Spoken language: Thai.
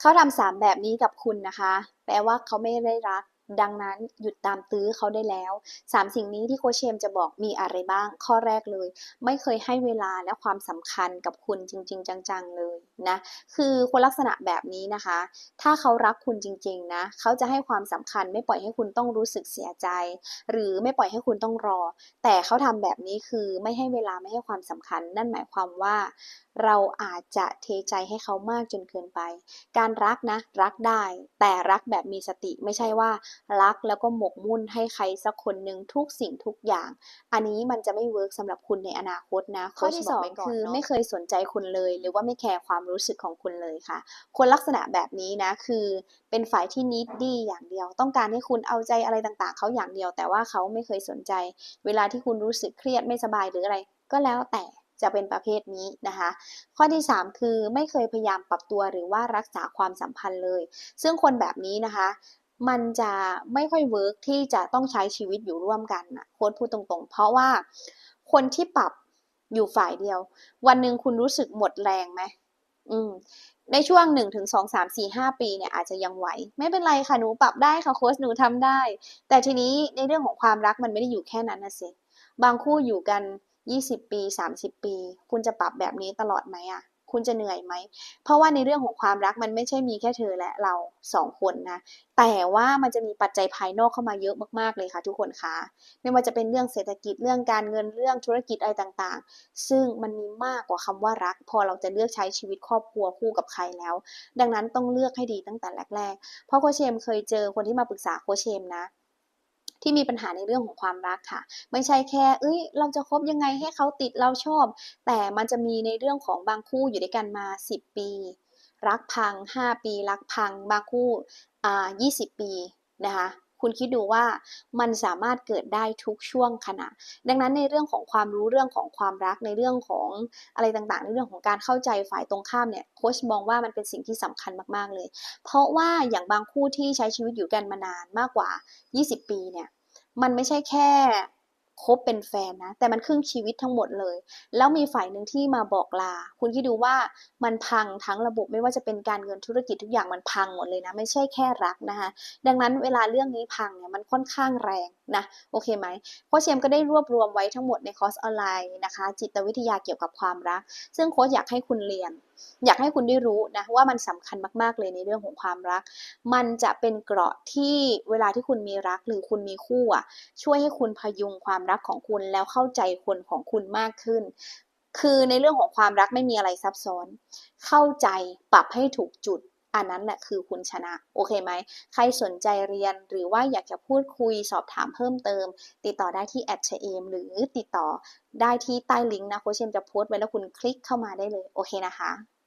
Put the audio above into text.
เขาทำสามแบบนี้กับคุณนะคะ แปลว่าเขาไม่ได้รัก ดังนั้นหยุดตามตื้อเขาได้แล้วสามสิ่งนี้ที่โคเชมจะบอกมีอะไรบ้าง ข้อแรกเลย ไม่เคยให้เวลาและความสำคัญกับคุณจริง ๆ จังๆเลยนะ คือคนลักษณะแบบนี้นะคะ ถ้าเขารักคุณจริง ๆ นะ เขาจะให้ความสำคัญไม่ปล่อยให้คุณต้องรู้สึกเสียใจ หรือไม่ปล่อยให้คุณต้องรอ แต่เขาทำแบบนี้คือไม่ให้เวลาไม่ให้ความสำคัญ นั่นหมายความว่าเราอาจจะเทใจให้เขามากจนเกินไป การรักนะ รักได้ แต่รักแบบมีสติไม่ใช่ว่า รักแล้วก็หมกมุ่นให้ใครสักคนหนึ่งทุกสิ่งทุกอย่าง อันนี้มันจะไม่เวิร์กสำหรับคุณในอนาคตนะ ข้อที่สองคือไม่เคยสนใจคุณเลย หรือว่าไม่แคร์ความรู้สึกของคุณเลยค่ะ คนลักษณะแบบนี้นะคือเป็นฝ่ายที่นิดดี้อย่างเดียว ต้องการให้คุณเอาใจอะไรต่างๆ เขาอย่างเดียว แต่ว่าเขาไม่เคยสนใจ เวลาที่คุณรู้สึกเครียดไม่สบายหรืออะไร ก็แล้วแต่ จะเป็นประเภทนี้นะคะ ข้อที่ 3 คือไม่เคยพยายามปรับตัวหรือว่ารักษาความสัมพันธ์เลย ซึ่งคนแบบนี้นะคะมันจะไม่ค่อยเวิร์กที่จะต้องใช้ชีวิตอยู่ร่วมกันนะโค้ดพูดตรงๆ เพราะว่าคนที่ปรับอยู่ฝ่ายเดียว วันหนึ่งคุณรู้สึกหมดแรงไหมอืมในช่วง 1 ถึง 2 3 4 5 ปีเนี่ยอาจจะยังไหว ไม่เป็นไรค่ะ หนูปรับได้ค่ะโค้ชหนูทำได้ แต่ทีนี้ในเรื่องของความรักมันไม่ได้อยู่แค่นั้นนะสิ บางคู่อยู่กัน 20 ปี 30 ปี คุณจะปรับแบบนี้ตลอดไหมอะคุณจะเหนื่อยไหม เพราะว่าในเรื่องของความรักมันไม่ใช่มีแค่เธอและเราสองคนนะ แต่ว่ามันจะมีปัจจัยภายนอกเข้ามาเยอะมากๆเลยค่ะทุกคนคะ ไม่ว่าจะเป็นเรื่องเศรษฐกิจเรื่องการเงินเรื่องธุรกิจอะไรต่างๆ ซึ่งมันมีมากกว่าคำว่ารัก พอเราจะเลือกใช้ชีวิตครอบครัวคู่กับใครแล้ว ดังนั้นต้องเลือกให้ดีตั้งแต่แรกๆ เพราะโคชเชมเคยเจอคนที่มาปรึกษาโคชเชมนะ ที่มีปัญหาในเรื่องของความรักค่ะ ไม่ใช่แค่ เอ้ย เราจะคบยังไงให้เขาติดเราชอบ แต่มันจะมีในเรื่องของบางคู่อยู่ด้วยกันมา 10 ปี รักพัง 5 ปี รักพัง บางคู่อ่า20 ปีนะคะ คุณคิดดูว่ามันสามารถเกิดได้ทุกช่วงขณะ ดังนั้นในเรื่องของความรู้เรื่องของความรักในเรื่องของอะไรต่างๆ ในเรื่องของการเข้าใจฝ่ายตรงข้ามเนี่ยโค้ชมองว่ามันเป็นสิ่งที่สำคัญมากๆเลย เพราะว่าอย่างบางคู่ที่ใช้ชีวิตอยู่กันมานานมากกว่า 20 ปีเนี่ยมันไม่ใช่แค่ คบเป็นแฟนนะ แต่มันครึ่งชีวิตทั้งหมดเลย แล้วมีฝ่ายหนึ่งที่มาบอกลา คุณคิดดูว่ามันพังทั้งระบบไม่ว่าจะเป็นการเงินธุรกิจทุกอย่างมันพังหมดเลยนะ ไม่ใช่แค่รักนะคะ ดังนั้นเวลาเรื่องนี้พังเนี่ยมันค่อนข้างแรงนะโอเคไหมโค้ชเชมก็ได้รวบรวมไว้ทั้งหมดในคอร์สออนไลน์นะคะ จิตวิทยาเกี่ยวกับความรัก ซึ่งโค้ชอยากให้คุณเรียน อยากให้คุณได้รู้นะว่ามันสำคัญมากๆเลยในเรื่องของความรัก มันจะเป็นเกราะที่เวลาที่คุณมีรักหรือคุณมีคู่อะช่วยให้คุณพยุงความรักของคุณแล้วเข้าใจคนของคุณมากขึ้น คือในเรื่องของความรักไม่มีอะไรซับซ้อน เข้าใจปรับให้ถูกจุด อันนั้นแหละคือคุณชนะ โอเคไหม ใครสนใจเรียนหรือว่าอยากจะพูดคุยสอบถามเพิ่มเติม ติดต่อได้ที่แอดเชมหรือติดต่อได้ที่ใต้ลิงก์นะโคชเชมจะโพสต์ไว้แล้วคุณคลิกเข้ามาได้เลย โอเคนะคะ